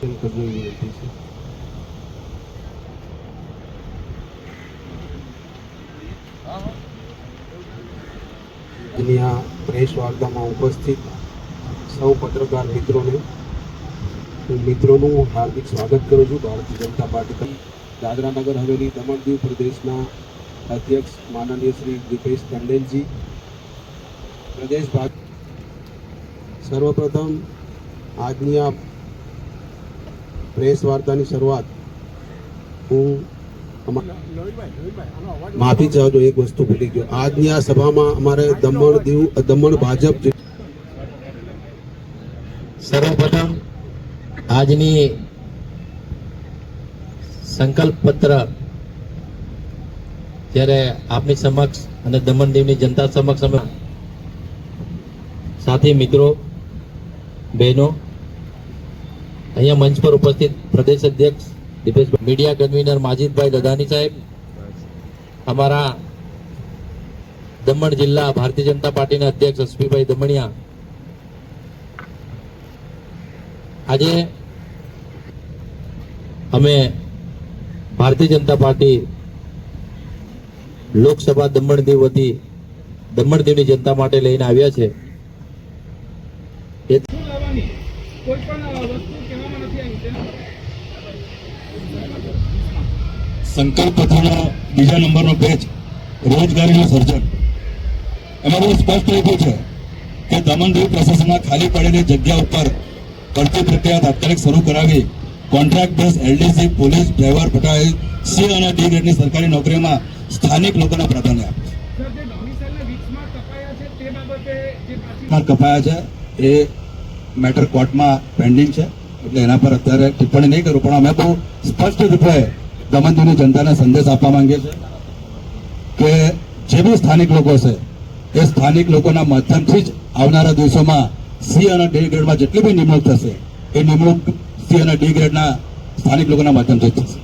આજની આ પ્રેસ વાર્તામાં ઉપસ્થિત સૌ પત્રકાર મિત્રોને, હું મિત્રોનું હાર્દિક સ્વાગત કરું છું ભારતીય જનતા પાર્ટી દાદરા નગર હવેલી દમણ દીવ પ્રદેશના અધ્યક્ષ માનનીય શ્રી દીપેશ ટંડેલજી પ્રદેશ ભાગ સર્વપ્રથમ આજની આ પ્રેસ વાર્તાની શરૂઆત હું માફી ચાહું છું એક વસ્તુ ભૂલી ગયો. આજની આ સભામાં અમારે દમણ દીવ દમણ ભાજપ સર્વપ્રથમ આજની સંકલ્પ પત્ર જ્યારે આપની સમક્ષ અને દમણ દીવની જનતા સમક્ષ અમે સાથી, મિત્રો, બહેનો અહીંયા મંચ પર ઉપસ્થિત પ્રદેશ અધ્યક્ષ દીપેશ મીડિયા કન્વીનર માજીદભાઈ દદાની સાહેબ, અમારા દમણ જિલ્લા ભારતીય જનતા પાર્ટીના અધ્યક્ષ એસપીભાઈ દમણિયા. આજે અમે ભારતીય જનતા પાર્ટી લોકસભા દમણ દીવ વતી દમણ દીવની જનતા માટે લઈને આવ્યા છે. કોઈ પણ સંકલ્પ પત્રનો બીજા નંબરનો પેજ રોજગારીનું સર્જન. એમાં બહુ સ્પષ્ટ લખ્યું છે કે દમણ દીવ પ્રશાસનમાં ખાલી પડેલી જગ્યા ઉપર ભરતી પ્રક્રિયા તાત્કાલિક શરૂ કરાવી contract base LDC, police, driver પટાવી C અને ડી ગ્રેડની સરકારી નોકરીમાં સ્થાનિક લોકોને પ્રાધાન્ય આપે કપાયા છે. એ મેટર કોર્ટમાં પેન્ડિંગ છે. એટલે એના પર અત્યારે ટિપ્પણી નહીં કરું, પણ અમે બહુ સ્પષ્ટ રૂપે દમણ દીવની જનતાને સંદેશ આપવા માંગીએ છીએ કે જે બી સ્થાનિક લોકો છે એ સ્થાનિક લોકોના માધ્યમથી જ આવનારા દિવસોમાં સી અને ડી ગ્રેડમાં જેટલી બી નિમણૂક થશે એ નિમણૂક સી અને ડી ગ્રેડના સ્થાનિક લોકોના માધ્યમથી જ થશે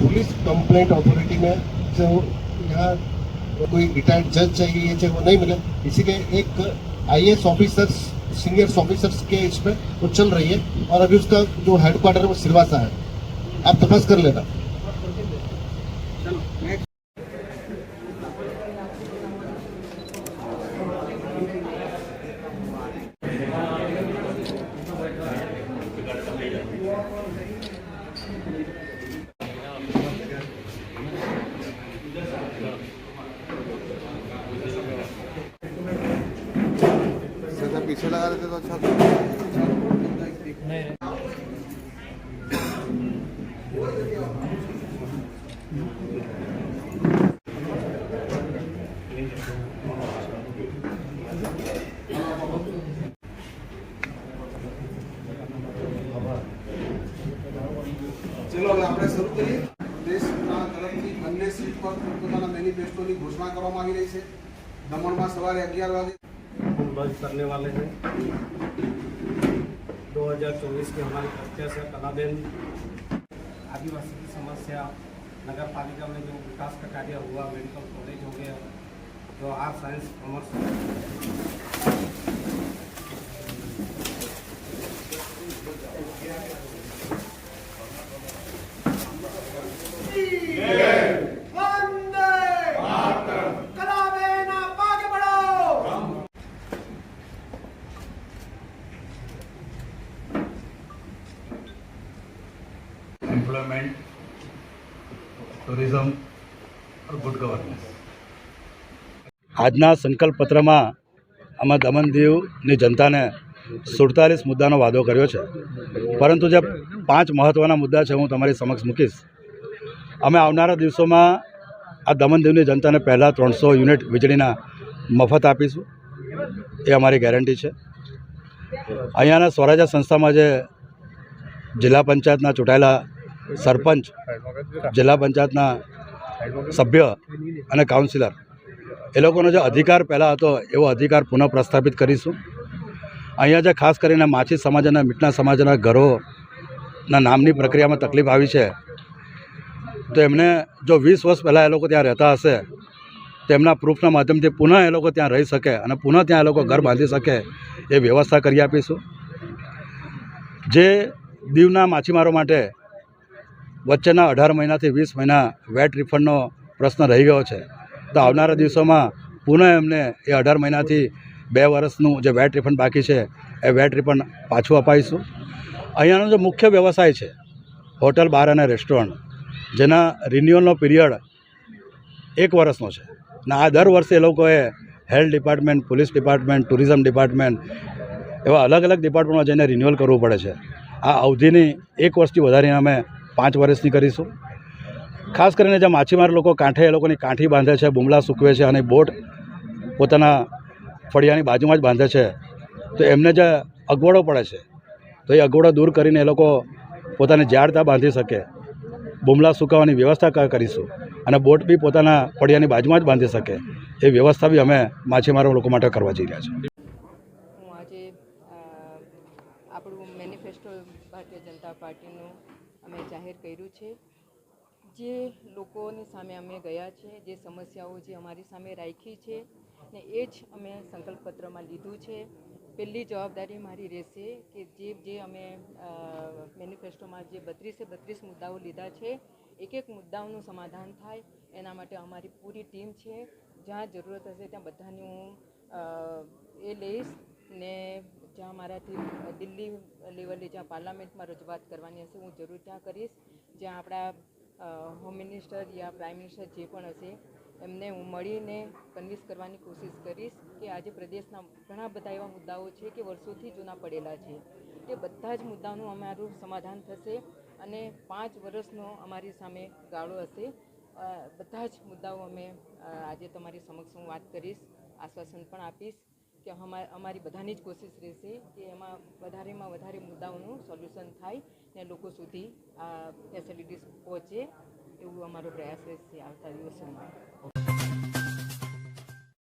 पुलिस कंप्लेंट अथॉरिटी में जो यहाँ कोई रिटायर्ड जज चाहिए ये चाहिए वो नहीं मिले इसीलिए एक आईएएस ऑफिसर्स सीनियर ऑफिसर्स के इसमें वो चल रही है और अभी उसका जो हेडक्वार्टर है वो सिलवासा है आप तपास कर लेना पीछे लगा देते तो अच्छा ચલો હવે આપણે શરૂ કરીએ દેશના તરફથી બંને સીટ પર પોતપોતાના મેનિફેસ્ટોની ઘોષણા કરવામાં આવી રહી છે દમણમાં સવારે અગિયાર વાગે हम लॉन्च करने वाले हैं 2024 की हमारी प्रत्याशा कलाबेन आदिवासी की समस्या नगर पालिका में जो विकास का कार्य हुआ मेडिकल कॉलेज हो गया जो आर्ट साइंस कॉमर्स ટુરિઝમ ઓર ગુડ ગવર્નન્સ આજના સંકલ્પ પત્રમાં આમાં દમણ દીવની જનતાને સુડતાલીસ મુદ્દાનો વાદો કર્યો છે. પરંતુ જે પાંચ મહત્ત્વના મુદ્દા છે, હું તમારી સમક્ષ મૂકીશ. અમે આવનારા દિવસોમાં આ દમણ દીવની જનતાને પહેલાં ત્રણસો યુનિટ વીજળીના મફત આપીશું. એ અમારી ગેરંટી છે. અહીંયાના સ્વરાજ્ય સંસ્થામાં જે જિલ્લા પંચાયતના ચૂંટાયેલા સરપંચ, જિલ્લા પંચાયતના સભ્ય અને કાઉન્સિલર. એ લોકોનો જે અધિકાર પહેલાં હતો, એવો અધિકાર પુનઃ પ્રસ્થાપિત કરીશું. અહીંયા જે ખાસ કરીને માછી સમાજ અને મીટના સમાજના ઘરોના નામની પ્રક્રિયામાં તકલીફ આવી છે, તો એમને જો વીસ વર્ષ પહેલાં એ લોકો ત્યાં રહેતા હશે તેમના પ્રૂફના માધ્યમથી પુનઃ એ લોકો ત્યાં રહી શકે અને પુનઃ ત્યાં એ લોકો ઘર બાંધી શકે એ વ્યવસ્થા કરી આપીશું. જે દીવના માછીમારો માટે વચ્ચેના અઢાર મહિનાથી વીસ મહિના વેટ રિફંડનો પ્રશ્ન રહી ગયો છે. તો આવનારા દિવસોમાં પુનઃ એમને એ અઢાર મહિનાથી બે વર્ષનું જે વેટ રિફંડ બાકી છે, એ વેટ રિફંડ પાછું અપાઈશું અહીંયાનો જે મુખ્ય વ્યવસાય છે, હોટલ, બાર અને રેસ્ટોરન્ટ, જેના રિન્યુઅલનો પીરિયડ એક વર્ષનો છે. ને આ દર વર્ષે એ લોકોએ health department, police department, tourism department એવા અલગ અલગ ડિપાર્ટમેન્ટમાં જઈને રિન્યુઅલ કરવું પડે છે. આ અવધિની એક વર્ષથી વધારીને અમે પાંચ વર્ષની કરીશું. ખાસ કરીને જે માછીમાર લોકો કાંઠે એ લોકોની કાંઠી બાંધે છે, બુમલા સૂકવે છે અને બોટ પોતાના ફળિયાની બાજુમાં જ બાંધે છે, તો એમને જે અગવડો પડે છે, તો એ અગવડો દૂર કરીને એ લોકો પોતાને જાળતા બાંધી શકે. બુમલા સુકાવાની વ્યવસ્થા કરીશું અને બોટ બી પોતાના ફળિયાની બાજુમાં જ બાંધી શકે. એ વ્યવસ્થા બી અમે માછીમારો લોકો માટે કરવા જઈ રહ્યા છીએ. આપણું મેનિફેસ્ટો ભારતીય જનતા પાર્ટીનું અમે જાહેર કર્યું છે. જે લોકોની સામે અમે ગયા છે, જે સમસ્યાઓ જે અમારી સામે રાખી છે ને એ જ અમે સંકલ્પપત્રમાં લીધું છે. પહેલી જવાબદારી મારી રહેશે કે જે જે અમે મેનિફેસ્ટોમાં જે બત્રીસે બત્રીસ મુદ્દાઓ લીધા છે, એક એક મુદ્દાઓનું સમાધાન થાય. એના માટે અમારી પૂરી ટીમ છે. જ્યાં જરૂરત હશે ત્યાં બધાની હું એ લઈશ ને જ્યાં મારાથી દિલ્હી લેવલે જ્યાં પાર્લામેન્ટમાં રજૂઆત કરવાની હશે, હું જરૂર ત્યાં કરીશ. જ્યાં આપણા હોમ મિનિસ્ટર યા પ્રાઇમ મિનિસ્ટર જે પણ હશે, એમને હું મળીને કન્વિન્સ કરવાની કોશિશ કરીશ કે આજે પ્રદેશના ઘણા બધા એવા મુદ્દાઓ છે કે વર્ષોથી જૂના પડેલા છે. તે બધા જ મુદ્દાઓનું અમારું સમાધાન થશે અને પાંચ વર્ષનો અમારી સામે ગાળો હશે. બધા જ મુદ્દાઓ અમે આજે તમારી સમક્ષ હું વાત કરીશ, આશ્વાસન પણ આપીશ. કે અમા, અમારી બધાની જ કોશિશ રહેશે કે એમાં વધારેમાં વધારે મુદ્દાઓનું સોલ્યુશન થાય ને લોકો સુધી આ ફેસિલિટીઝ પહોંચે એવું અમારો પ્રયાસ રહેશે આવતા દિવસોમાં.